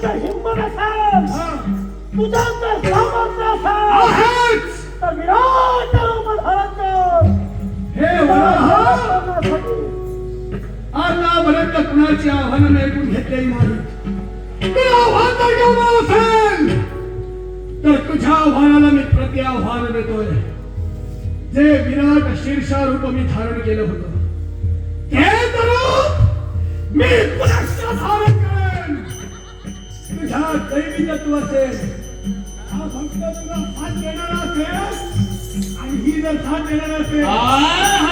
दुर्बल असेल. हा. तुझा जर सामर्थ्य असेल. तर विराट रूप धारण कर. हे आतापर्यंत कुणाची आव्हानं ऐकून घेतलेली नाही ते आव्हान जर घेऊन असेल. तर तुझ्या आव्हानाला मी प्रति आव्हान देतोय. जे विराट शीर्षा रूप मी धारण केलं होतं. ते रूप मी तुझ्या दैवी तत्व असेल हा भक्त तुला साथ देणार असेल आणि ही जर साथ देणार असेल